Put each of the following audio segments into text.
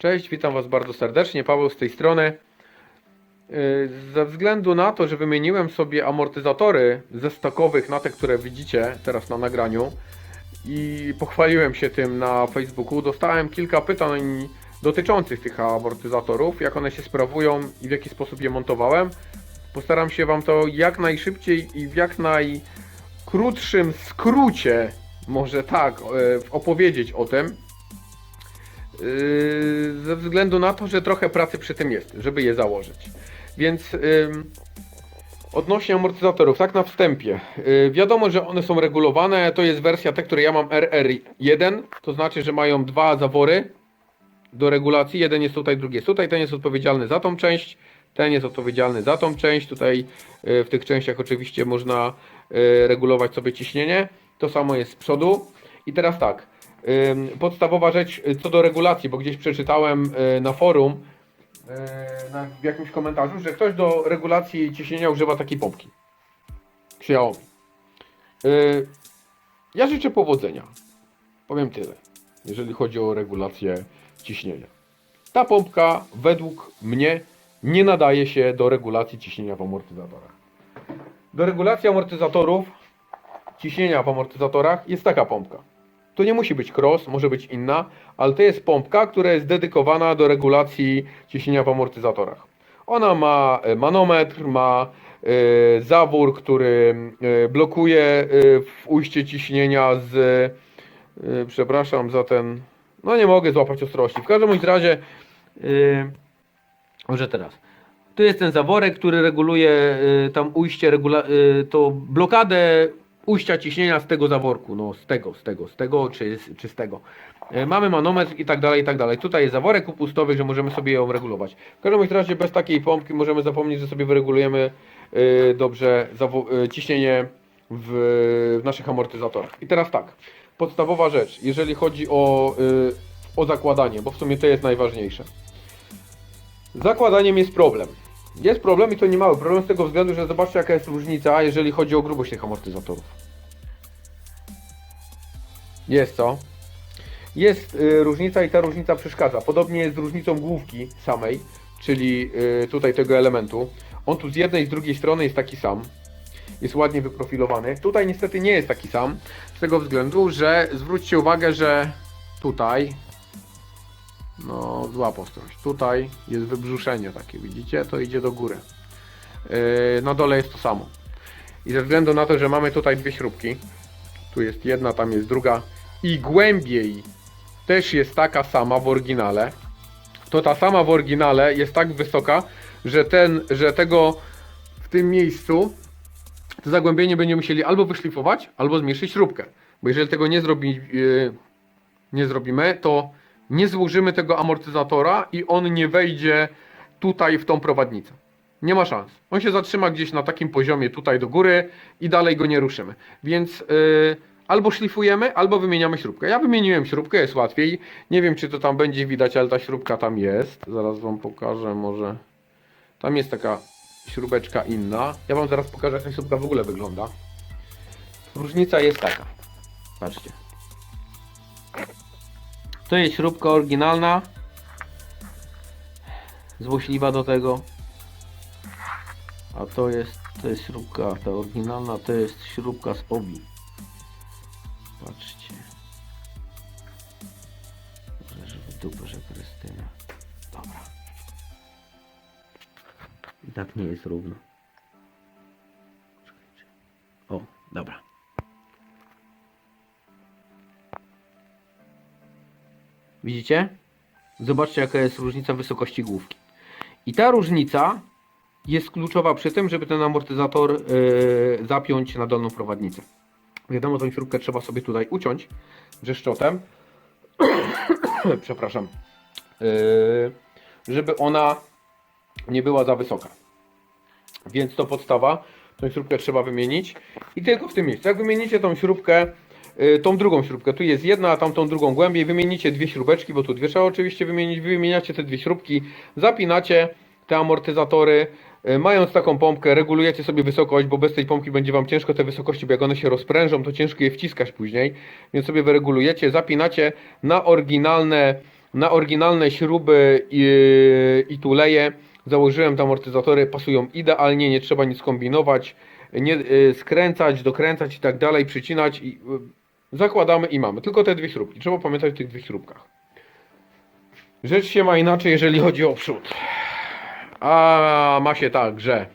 Cześć, witam Was bardzo serdecznie. Paweł z tej strony. Yy, Ze względu na to, że wymieniłem sobie amortyzatory ze stokowych na te, które widzicie teraz na nagraniu i pochwaliłem się tym na Facebooku, dostałem kilka pytań dotyczących tych amortyzatorów, jak one się sprawują i w jaki sposób je montowałem. Postaram się Wam to jak najszybciej i w jak najkrótszym skrócie, może tak, yy, opowiedzieć o tym. Yy, ze względu na to, że trochę pracy przy tym jest, żeby je założyć. Więc odnośnie amortyzatorów, tak na wstępie. Yy, wiadomo, że one są regulowane. To jest wersja te, które ja mam RR1, to znaczy, że mają dwa zawory do regulacji. Jeden jest tutaj, drugi jest tutaj. Ten jest odpowiedzialny za tą część. Ten jest odpowiedzialny za tą część. Tutaj yy, w tych częściach oczywiście można regulować sobie ciśnienie. To samo jest z przodu. I teraz tak. Podstawowa rzecz y, co do regulacji, bo gdzieś przeczytałem y, na forum y, w jakimś komentarzu, że ktoś do regulacji ciśnienia używa takiej pompki. Xiaomi. Ja życzę powodzenia. Powiem tyle, jeżeli chodzi o regulację ciśnienia. Ta pompka według mnie nie nadaje się do regulacji ciśnienia w amortyzatorach. Do regulacji amortyzatorów, ciśnienia w amortyzatorach jest taka pompka. To nie musi być cross, może być inna, ale to jest pompka, która jest dedykowana do regulacji ciśnienia w amortyzatorach. Ona ma e, manometr, ma e, zawór, który e, blokuje w ujście ciśnienia z. Przepraszam za ten. No nie mogę złapać ostrości. W każdym razie. Może teraz. Tu jest ten zaworek, który reguluje tam ujście, regula- to blokadę ujścia ciśnienia z tego zaworku, no z tego, z tego, z tego czy, z- czy z tego. Y, mamy manometr i tak dalej, i tak dalej. Tutaj jest zaworek upustowy, że możemy sobie ją regulować. W każdym razie bez takiej pompki możemy zapomnieć, że sobie wyregulujemy y, dobrze y, ciśnienie w, w naszych amortyzatorach. I teraz tak, podstawowa rzecz, jeżeli chodzi o, o zakładanie, bo w sumie to jest najważniejsze. Zakładaniem jest problem. Jest problem i to nie mały problem z tego względu, że zobaczcie jaka jest różnica, jeżeli chodzi o grubość tych amortyzatorów. Jest co? Jest y, różnica i ta różnica przeszkadza. Podobnie jest z różnicą główki samej, czyli y, tutaj tego elementu. On tu z jednej i z drugiej strony jest taki sam. Jest ładnie wyprofilowany. Tutaj niestety nie jest taki sam, z tego względu, że zwróćcie uwagę, że tutaj no, zła ostrość. Tutaj jest wybrzuszenie takie, widzicie? To idzie do góry. Yy, na dole jest to samo. I ze względu na to, że mamy tutaj dwie śrubki, tu jest jedna, tam jest druga, i głębiej też jest taka sama w oryginale, to ta sama w oryginale jest tak wysoka, że ten, że tego w tym miejscu to zagłębienie będziemy musieli albo wyszlifować, albo zmniejszyć śrubkę. Bo jeżeli tego nie zrobi, yy, nie zrobimy, to nie złożymy tego amortyzatora i on nie wejdzie tutaj w tą prowadnicę. Nie ma szans. On się zatrzyma gdzieś na takim poziomie tutaj do góry i dalej go nie ruszymy. Więc yy, albo szlifujemy, albo wymieniamy śrubkę. Ja wymieniłem śrubkę, jest łatwiej. Nie wiem, czy to tam będzie widać, ale ta śrubka tam jest. Zaraz Wam pokażę, może. Tam jest taka śrubeczka inna. Ja Wam zaraz pokażę, jak ta śrubka w ogóle wygląda. Różnica jest taka. Patrzcie. To jest śrubka oryginalna. Złośliwa do tego. A to jest, to jest śrubka, ta oryginalna to jest śrubka z obi. Patrzcie. Może, żeby dupę, że Krystyna. Dobra. I tak nie jest równo. Widzicie? Zobaczcie jaka jest różnica wysokości główki. I ta różnica jest kluczowa przy tym, żeby ten amortyzator yy, zapiąć na dolną prowadnicę. Wiadomo, tą śrubkę trzeba sobie tutaj uciąć brzeszczotem. Przepraszam. Yy, żeby ona nie była za wysoka. Więc to podstawa. Tą śrubkę trzeba wymienić. I tylko w tym miejscu. Jak wymienicie tą śrubkę, tą drugą śrubkę, tu jest jedna, a tamtą drugą głębiej, wymienicie dwie śrubeczki, bo tu dwie trzeba oczywiście wymienić, wymieniacie te dwie śrubki, zapinacie te amortyzatory, y, mając taką pompkę, regulujecie sobie wysokość, bo bez tej pompki będzie Wam ciężko te wysokości, bo jak one się rozprężą, to ciężko je wciskać później, więc sobie wyregulujecie, zapinacie na oryginalne na oryginalne śruby i, i tuleje założyłem te amortyzatory, pasują idealnie, nie trzeba nic kombinować, nie y, skręcać, dokręcać i tak dalej, przycinać i zakładamy i mamy. Tylko te dwie śrubki. Trzeba pamiętać o tych dwóch śrubkach. Rzecz się ma inaczej, jeżeli chodzi o przód. A ma się tak, że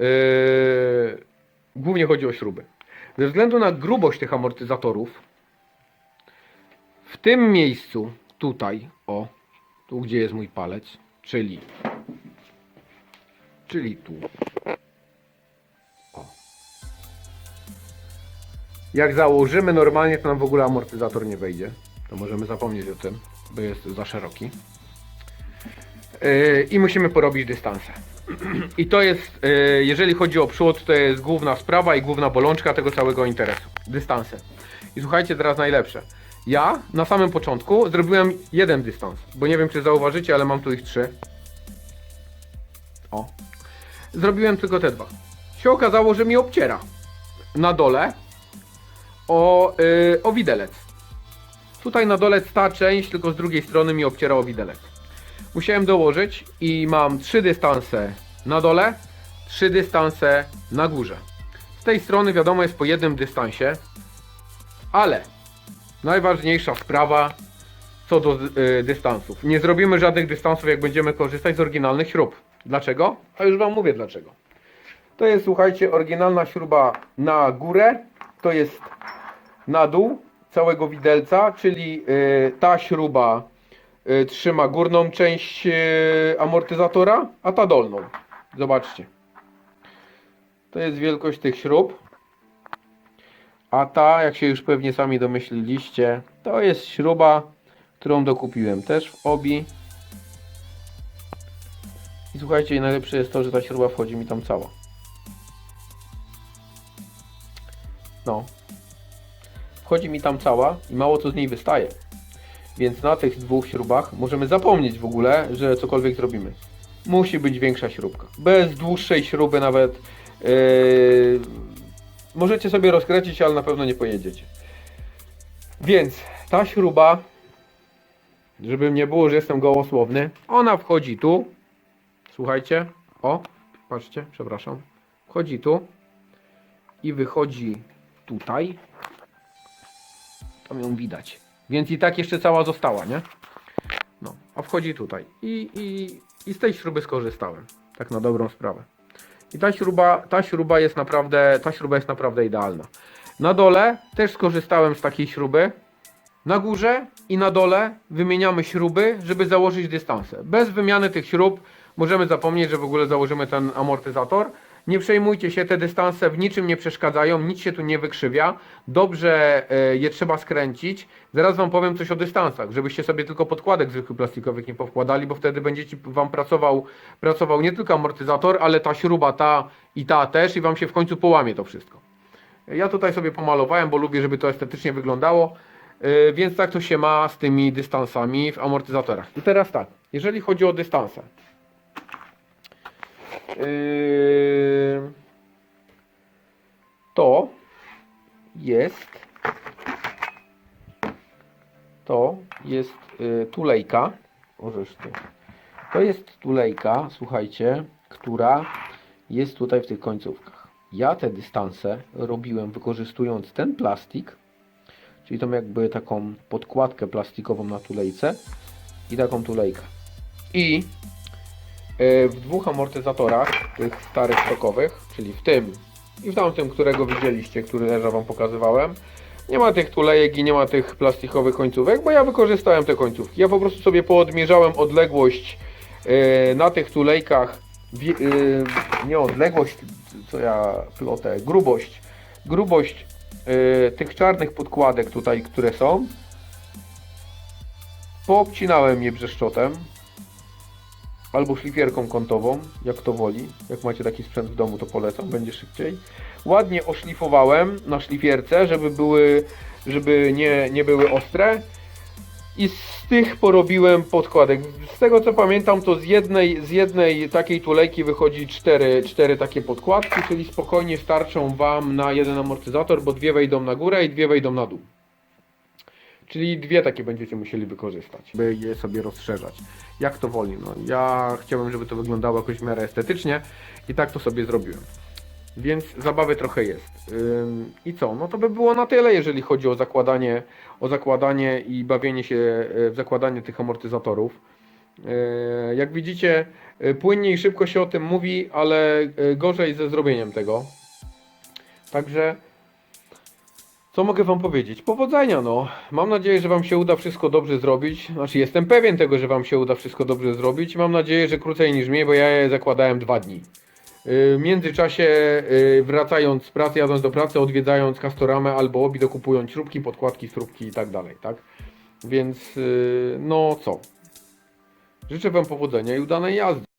yy, głównie chodzi o śruby. Ze względu na grubość tych amortyzatorów, w tym miejscu, tutaj, o, tu gdzie jest mój palec, czyli, czyli tu, Jak założymy normalnie, to nam w ogóle amortyzator nie wejdzie. To możemy zapomnieć o tym, bo jest za szeroki. Yy, I musimy porobić dystanse. I to jest, yy, jeżeli chodzi o przód, to jest główna sprawa i główna bolączka tego całego interesu. Dystanse. I słuchajcie teraz najlepsze. Ja na samym początku zrobiłem jeden dystans, bo nie wiem czy zauważycie, ale mam tu ich trzy. O. Zrobiłem tylko te dwa. Się okazało, że mi obciera na dole o, yy, o widelec. Tutaj na dole ta część, tylko z drugiej strony mi obciera o widelec. Musiałem dołożyć i mam trzy dystanse na dole, trzy dystanse na górze. Z tej strony wiadomo jest po jednym dystansie, ale najważniejsza sprawa co do y, dystansów. Nie zrobimy żadnych dystansów jak będziemy korzystać z oryginalnych śrub. Dlaczego? A już Wam mówię dlaczego. To jest, słuchajcie, oryginalna śruba na górę, to jest na dół całego widelca, czyli y, ta śruba y, trzyma górną część y, amortyzatora, a ta dolną. Zobaczcie. To jest wielkość tych śrub. A ta, jak się już pewnie sami domyśliliście, to jest śruba, którą dokupiłem też w obi. I słuchajcie, najlepsze jest to, że ta śruba wchodzi mi tam cała. No. Wchodzi mi tam cała i mało co z niej wystaje. Więc na tych dwóch śrubach możemy zapomnieć w ogóle, że cokolwiek zrobimy. Musi być większa śrubka. Bez dłuższej śruby nawet yy, możecie sobie rozkręcić, ale na pewno nie pojedziecie. Więc ta śruba, żeby nie było, że jestem gołosłowny, ona wchodzi tu. Słuchajcie, o, patrzcie, przepraszam. Wchodzi tu i wychodzi tutaj. Tam ją widać. Więc i tak jeszcze cała została, nie? No, a wchodzi tutaj. I, i, i z tej śruby skorzystałem. Tak na dobrą sprawę. I ta śruba, ta śruba jest naprawdę, ta śruba jest naprawdę idealna. Na dole też skorzystałem z takiej śruby. Na górze i na dole wymieniamy śruby, żeby założyć dystanse. Bez wymiany tych śrub możemy zapomnieć, że w ogóle założymy ten amortyzator. Nie przejmujcie się, te dystanse w niczym nie przeszkadzają, nic się tu nie wykrzywia. Dobrze e, je trzeba skręcić. Zaraz Wam powiem coś o dystansach, żebyście sobie tylko podkładek zwykłych plastikowych nie powkładali, bo wtedy będziecie Wam pracował, pracował nie tylko amortyzator, ale ta śruba, ta i ta też i Wam się w końcu połamie to wszystko. Ja tutaj sobie pomalowałem, bo lubię, żeby to estetycznie wyglądało. Yy, więc tak to się ma z tymi dystansami w amortyzatorach. I teraz tak, jeżeli chodzi o dystanse. Yy, to jest to jest yy, tulejka. Ty. To jest tulejka, słuchajcie, która jest tutaj w tych końcówkach. Ja te dystanse robiłem wykorzystując ten plastik, czyli tą jakby taką podkładkę plastikową na tulejce i taką tulejkę. I w dwóch amortyzatorach, tych starych stokowych, czyli w tym i w tamtym, którego widzieliście, który leża Wam pokazywałem, nie ma tych tulejek i nie ma tych plastikowych końcówek, bo ja wykorzystałem te końcówki. Ja po prostu sobie poodmierzałem odległość e, na tych tulejkach, e, nie odległość, co ja plotę, grubość, grubość e, tych czarnych podkładek tutaj, które są. Poobcinałem je brzeszczotem albo szlifierką kątową, jak to woli. Jak macie taki sprzęt w domu, to polecam, będzie szybciej. Ładnie oszlifowałem na szlifierce, żeby były, żeby nie, nie były ostre. I z tych porobiłem podkładek. Z tego co pamiętam, to z jednej, z jednej takiej tulejki wychodzi cztery, cztery takie podkładki, czyli spokojnie starczą Wam na jeden amortyzator, bo dwie wejdą na górę i dwie wejdą na dół. Czyli dwie takie będziecie musieli wykorzystać, by je sobie rozszerzać. Jak to woli. No, ja chciałem, żeby to wyglądało jakoś w miarę estetycznie i tak to sobie zrobiłem. Więc zabawy trochę jest. Ym, I co? No to by było na tyle, jeżeli chodzi o zakładanie, o zakładanie i bawienie się e, w zakładanie tych amortyzatorów. E, Jak widzicie, e, płynnie i szybko się o tym mówi, ale gorzej ze zrobieniem tego. Także co mogę Wam powiedzieć? Powodzenia, no. Mam nadzieję, że Wam się uda wszystko dobrze zrobić. Znaczy, jestem pewien tego, że Wam się uda wszystko dobrze zrobić. Mam nadzieję, że krócej niż mnie, bo ja je zakładałem dwa dni. Yy, W międzyczasie, yy, wracając z pracy, jadąc do pracy, odwiedzając Castoramę albo Obi, dokupując śrubki, podkładki, śrubki i tak dalej, tak? Więc, yy, no co? Życzę Wam powodzenia i udanej jazdy.